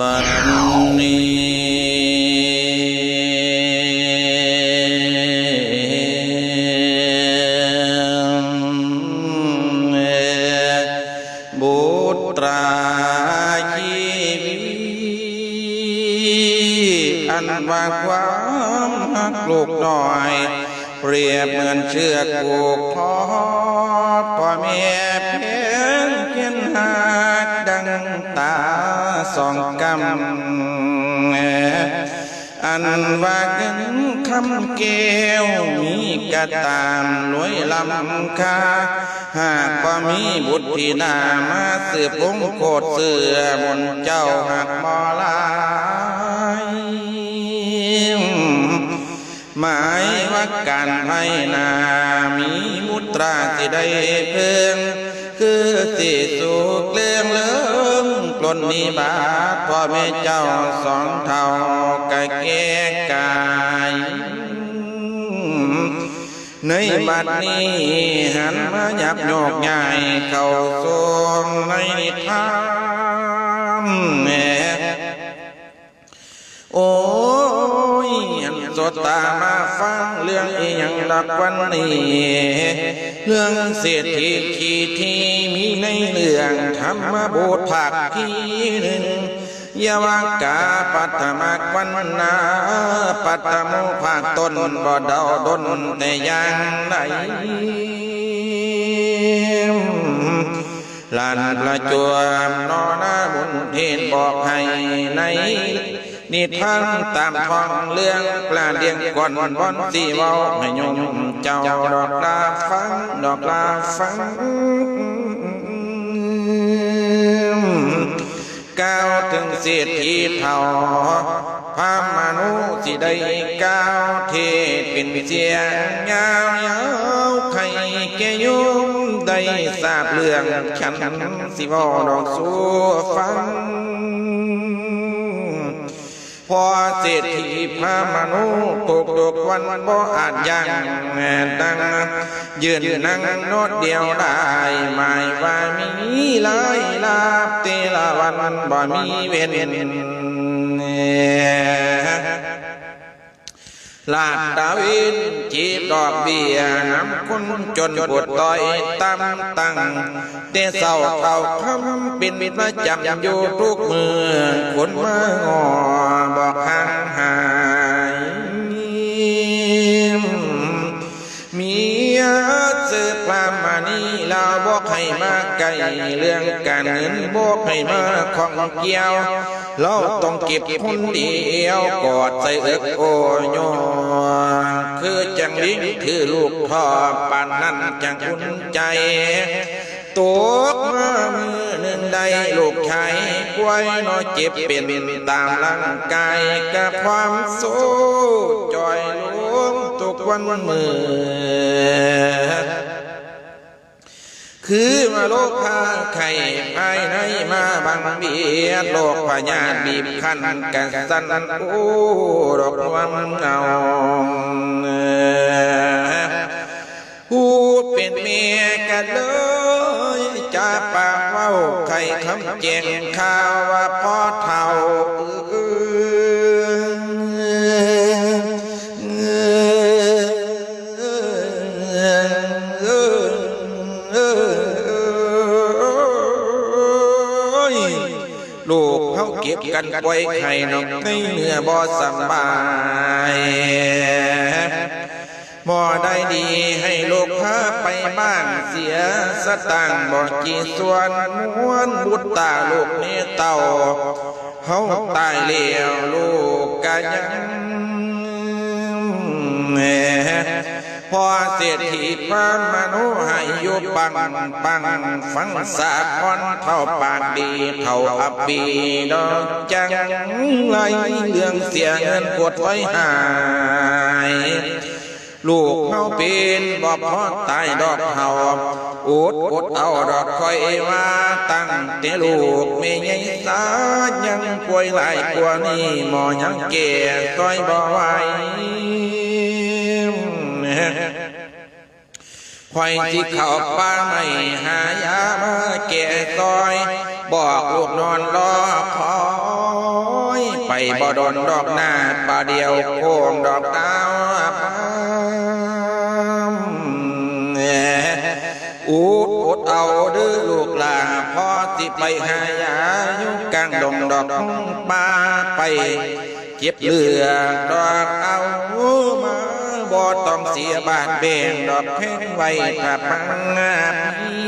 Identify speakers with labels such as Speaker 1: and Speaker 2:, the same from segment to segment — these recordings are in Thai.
Speaker 1: บัดนี้ สองกำอันว่าเงินคำเกวมีกระตามรวยลำคาหากว่ามีบุตรที่นามาสืบพงโคตรเสือบนเจ้าหักมอลายหมายว่าการให้นามีมุตราสิได้เพิ่งคือสิสุกเลื่องเลือ งปลนนิบาตพ่อแม่เจ้าสองเท่ากะแก่กายในบัดนี้หันมาหยับโยกใหญ่เข้าทรงในทาง ตามาฟังเรื่องอีหยังดักวันนี้เรื่องเศรษฐีขีที่มีในเรื่องธรรมบูตรภาคที่หนึ่งยาวากาปัตมากวันนาปัตตโมภาคต้นบ่เดาดนแต่ยังไหนลานประจวบนอนาบุญเทนบอกให้ใน นิทานตามท้องเรื่องปลาเดียงก่อนบอนสีเว้าให้ยมเจ้าดอกลาฟังดอกลาฟังก้าวถึงเศรษฐีเท่าพามนุสิได้ก้าวเทศเป็นเสียงยาวยาวใครแกยุมได้ทราบเรื่องฉันสิบอดอกสู้ฟัง พอเศรษฐีพามนุตกตกวันบ่อาจยังดังยืนนั่งโนดเดียวได้หมายว่ามีหลายลาบเตละวันบ่มีเว้น ลาดดาวินจีบดอกเบี้ยน้ำคนจนปวดต่อยตั้มตั้งเตเศร้าเท่าคำป็นมิตรประจำอยู่ทุกมือคนมางอบอกห่างหายมีสืบความมานี่เราบอกให้มาไกลเรื่องการเงินบอกให้มาของเกี่ยว เราต้องเก็บคนเดียวกอดใส่เอกโอยโยคือจังลิ้งคือลูกพ่อปานนั้นจังคุณใจตกมามือหนึ่งได้ลูกชายป่วยน้อยเจ็บเป็นตามร่างกายกับความโศกจอยลงทุกวันมือ คือมาโลกพาไข่ภายในมาบังเบียดโลกพญาบีบคั้นกันสันโอ้ดอกรวงเงาพูดเป็นเมียกันเลยจะปากเว้าไข่คำแจงข่าวว่าพ่อเท่า กันไว้ไข่นกในเนื้อบ่สบายบ่ได้ดีให้ลูกพาไปบ้านเสียสตังบ่กี่ส่วนม้วนบุตรตาลูกนี่เต่าเขาตายแล้วลูกกะยังแม่ พอเศรษฐีพานมนุให้ยู่ปังปังฟังสาคอนเท่าปากดีเท่าอปีดอกจังไรเรื่องเสียเงินปวดไว้หายลูกเฮาเป็นบ่พอตายดอกเฮาอุดอุดเอาดอกคอยว่าตั้งแต่ลูกไม่ใหญ่สายังป่วยหลายกว่านี้หมอยังแก่ซอยบ่ไหว ควายที่เขาป่าไม่หายามาแก่ซอย บอกลูกนอนรอคอยบ่โดนดอกหน้าป่าเดียวโค้งดอกดาวอูดอดเอาดื้อลูกหลาพ่อสิไปหายาอยู่กลางดงดอกป่าไป เก็บเหลือดอกเอามา บ่ต้องเสียบาทเบ่งดอกเพ่งไว้ถ้าพังงาพี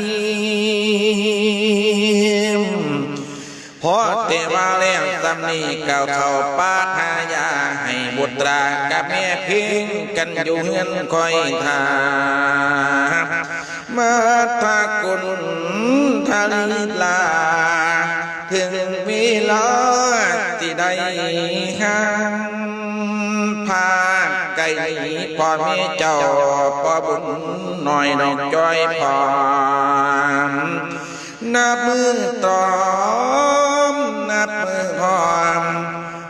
Speaker 1: พอเตว่าแล้วสำนีเก่าเข้าป้าทายาให้บุตรากับแม่เพิงกันอยู่เฮือนคอยทามาทากุลทาลิลา ถึงเวลาที่ได้ห่าง ไก่พ่อแม่เจ้าพ่อบุญหน่อยดอกจ้อยพอมนับมือตอมนับมือพอม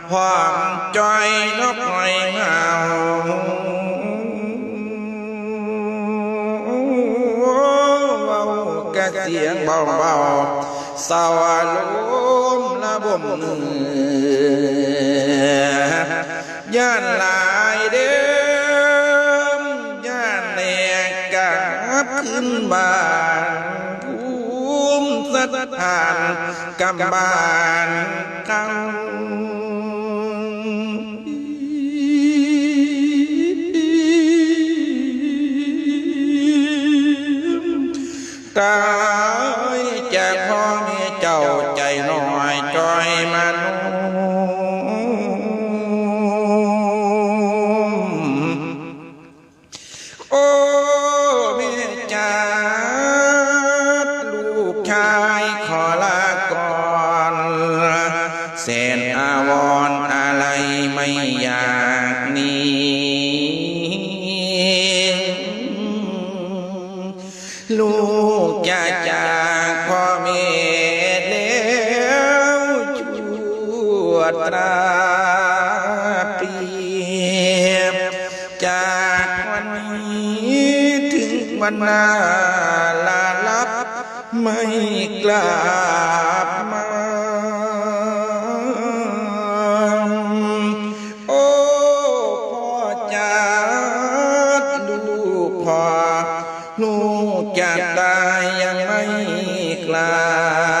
Speaker 1: พอมจ้อยนกหน่อยเงาเว้ากะเสียงเบาๆสาวลมละบ่มเนื้อย่านลา บานภูมิสถานกำบานกังกา ลูกจะจากพ่อแม่แล้วชั่วตราเปรียบจากวันนี้ถึงวันหน้าลาลับไม่กล้า กลา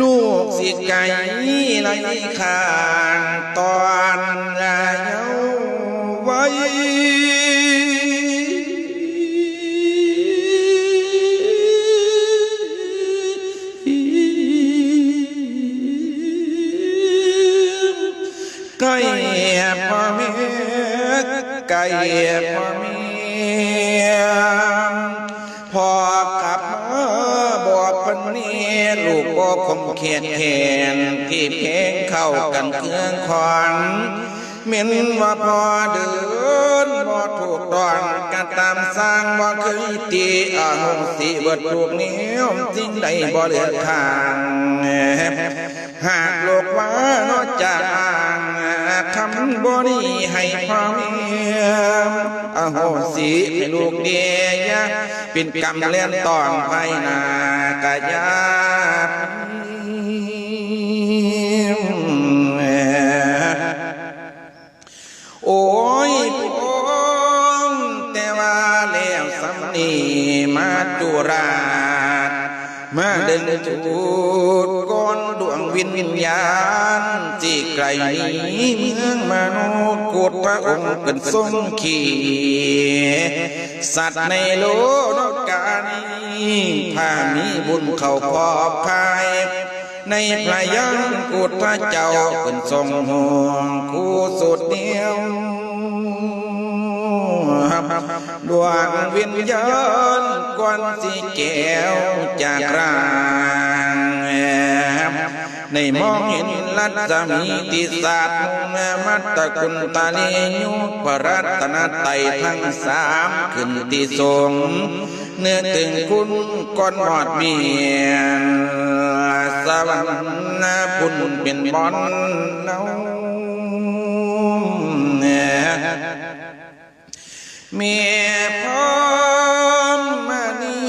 Speaker 1: ลูกศิษย์กว่าทุกคนโน้นไตลูกสิไก่ไหลขางตอนอายุไว้ไก่พ่อแม่ไก่พ่อแม่ ลูกบ่คมเขียนแขนที่เพลงเข้ากันเครื่องขอนเหม็นว่าพอเดินบ่ถูกตอนกันตามสร้างบ่เคยตีอาหงสีเบิดถูกนิ้วสิ่งใดบ่เหลือทางหากโลกว่านอกจาก คำบ่นี้ให้ความเมียมอโหสิให้ลูกเดียเป็นกรรมเล่นตอนภายหนากายาโอ้ยพงแต่ว่าแล้วสำนีมาจุราชมาเดินจูดก งวิญญาณที่ไกลนี้เมืองมนุษย์กดพระองค์เป็นทรงขี่สัตว์ในโลกานี้พามีบุญเข้าพอบภายในพระยังกุฎพระเจ้าเป็นทรงห่วงคู่สุดเดียวดวงวิญญาณกวนสีแก้วจากรา ในมองเห็นลัทธมีติศาสตร์มัตตคุณตาลียุพระรัตนไตทั้งสามขึ้นที่ทรงเนื้อตึงคุณก้อนหอดเมียสวรรค์บุญเป็นบอนเนาเมียพร้อมมานี่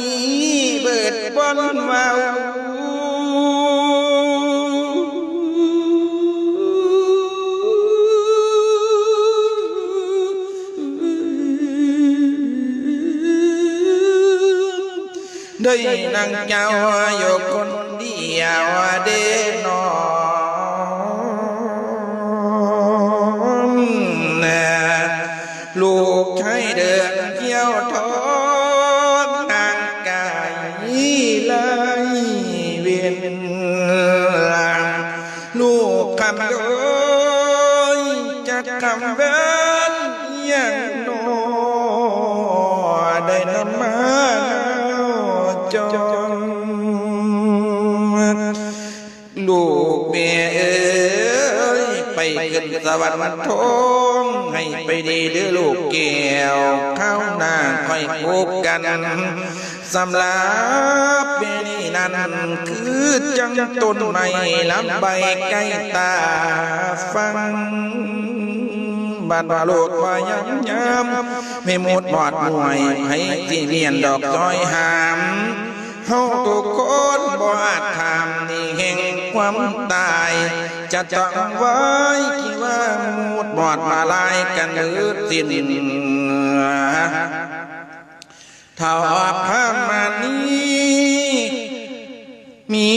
Speaker 1: เบิดบอนเว้า ยนั่งเจ้าอยู่คนเดียวเดนอ จลูกเมียเอ้ยไปขึ้นสวรรค์ทงให้ไปดีเด้อลูกแก้วเข้าหน้าค่อยพบกันสำหรับเบนี้นั้นคือจังต้นไม้ลำใบใกล้ตาฟังบ้านว่าโลดว่ายำยำไม่หมดบอดมวยให้ที่เรียนดอกจอยหาม เฮาทุกคนบ่อาจทำนี่แห่งความตาย จะต้องไว้กี่ว่ามูดบอดมาลายกันหรือสิ้นเท่าพามานี้มี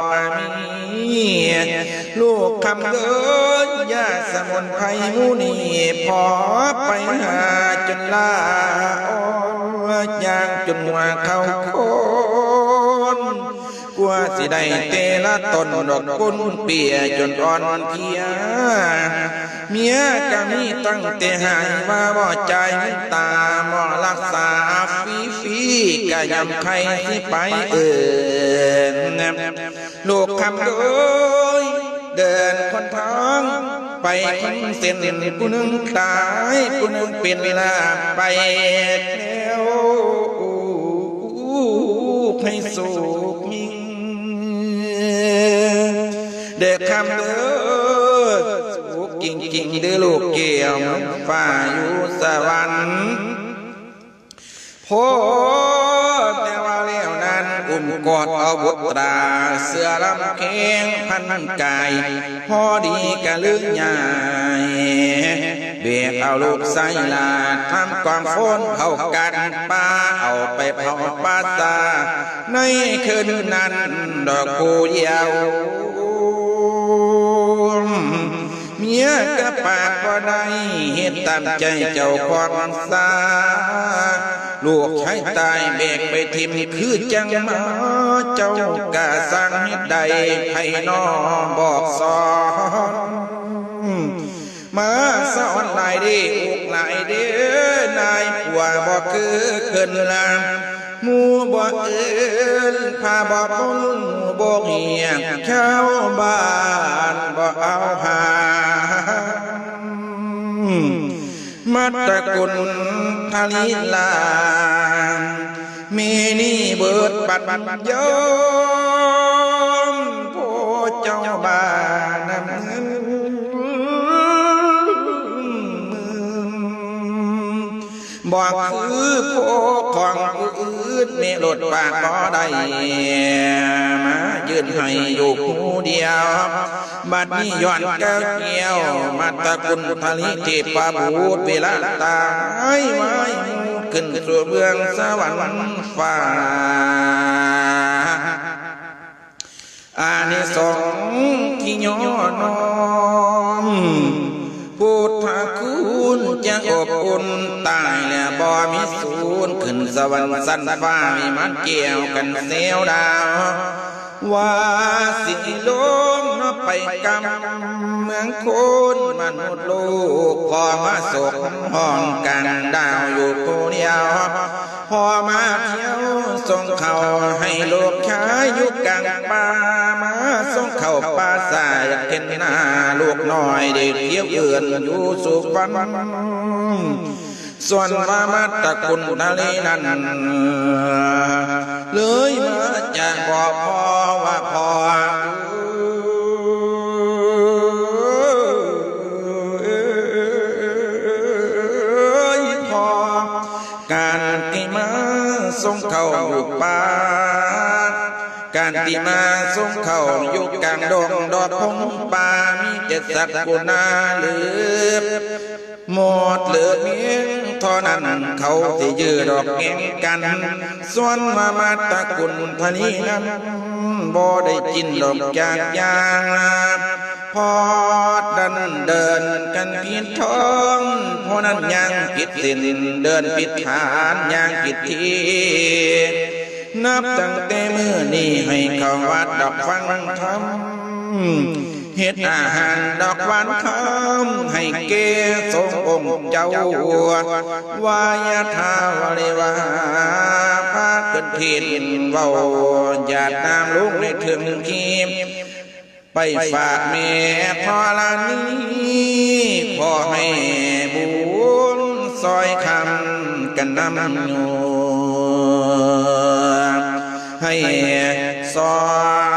Speaker 1: พ่อมีลูกคำเกินยาสมุนไพรมูนี่พอไปหาจนลาอ้อยางจนว่าเขาโค สิได้เตละตนดอกกุนเปียจนอ่อนเพีย เมียก็มีตั้งแต่หายว่าบ่ใจตาหมอรักษาฟีฟีก็ยำใครสิไปเอินลูกคำโดยเดินคนท้องไปคนเส้นผู้หนึ่งตายผู้นึ่งเป็นลาไปแล้วให้สุขยิ่ง เด็กคำเด้อสุกกิ่งกิ่งเด้อลูกเกี่ยวฝ่าอยู่สวรรค์โพแต่ว่าแล้วนั้นอุ้มกอดเอาบุตรา เสื้อลำแข็งพันกายพอดีกะลึกใหญ่เบียกเอาลูกใส่ลาทำความโฟนเผากันป้าเอาไปเผาป้าตาในคืนนั้นดอกกูเยาว เมียยกะปากบ่ได้เฮ็ดตามใจเจ้าความสาลูกใช้ตายแบกไปทิมคือจังมาเจ้ากะสั่งให้ใดไผนอบอกสอนมาสอนหลายเดีอกหลายเด้อนายผัวบ่คือเกินลามมูบ่เอิ้นพาบ่ปนบ่เงียบชาวบ้านบ่เอา มัตตกุลทาลิลามีนี่เบิดบัดบัดยอมผู้เจ้าบ้านนำเงินบอกคือผู้ของ นมีรถปากบ่ได้มายืนให้อยู่ผู้เดียว บัดนี้ย้อนแก้วเกี่ยว มาตะกุลทะลิเทพบูตรเวลาตายไม้ขึ้นสู่เบื้องสวรรค์ฟ้าอานิสงส์ที่ย่อน จะอบอุ่นตายแล้วบ่มีสูญขึ้นสวรรค์สันฟ้ามีมันเกี่ยวกันเซวดาวว่าสิลมนไปกำเมืองคนมนุษย์ลูกพอมาสกห้องกันดาวอยู่ผู้เดียวพอมาเที่ยวส่งเขาให้ลูกชายอยู่กลางป่า เขาป่าสายอยากเห็นหน้าลูกน้อยเด็กเยี่ยวเอื่นอยู่สุวรรณส่วนมามาตะกุลทะเลนั้นเลยมาจะบอกพ่อว่าพ่อ การที่มาส่งเขายู่กลางดงดอกพงป่ามีเจ็ดสักกุณาเหลือ หมดเหลือเพียงท่านั้นเขาที่ยืดดอกเงงกัน ส่วนมามาตะกุลทนีนั้นบ่ได้กินดอกจากยางพอดันเดินกันผิดท้องเพราะนั้นยังผิดสินเดินผิดฐานยังผิดที นับตั้งแต่มือนี้ให้เขาวัดดอกฟังธรรมเฮ็ดอาหารดอกหวานคำให้เกสงองค์เจ้าวายาทาวริวาพาขึ้นพินเว้าหยาดน้ำลุกในถึงขีมไปฝากแม่พอลานี้ขอให้บุญซอยคำกันนำโยให้ซ อย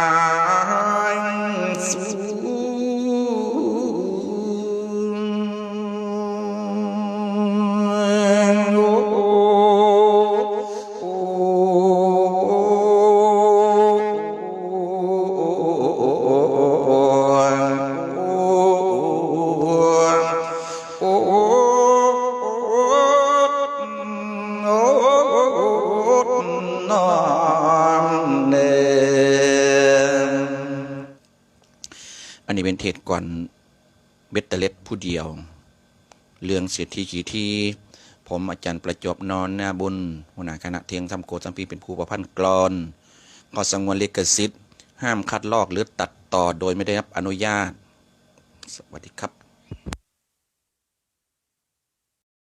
Speaker 1: นี้เป็นเทศก่อนเบตเตเลตผู้เดียว เรื่องเศรษฐีขีที่ ผมอาจารย์ประจบนอนหน้าบุญหัวหน้าคณะเทียงทำโกสัมพีเป็นผู้ประพันธ์กรอนก็สังวนลิขสิทธิ์ห้ามคัดลอกหรือตัดต่อโดยไม่ได้รับอนุญาต สวัสดีครับ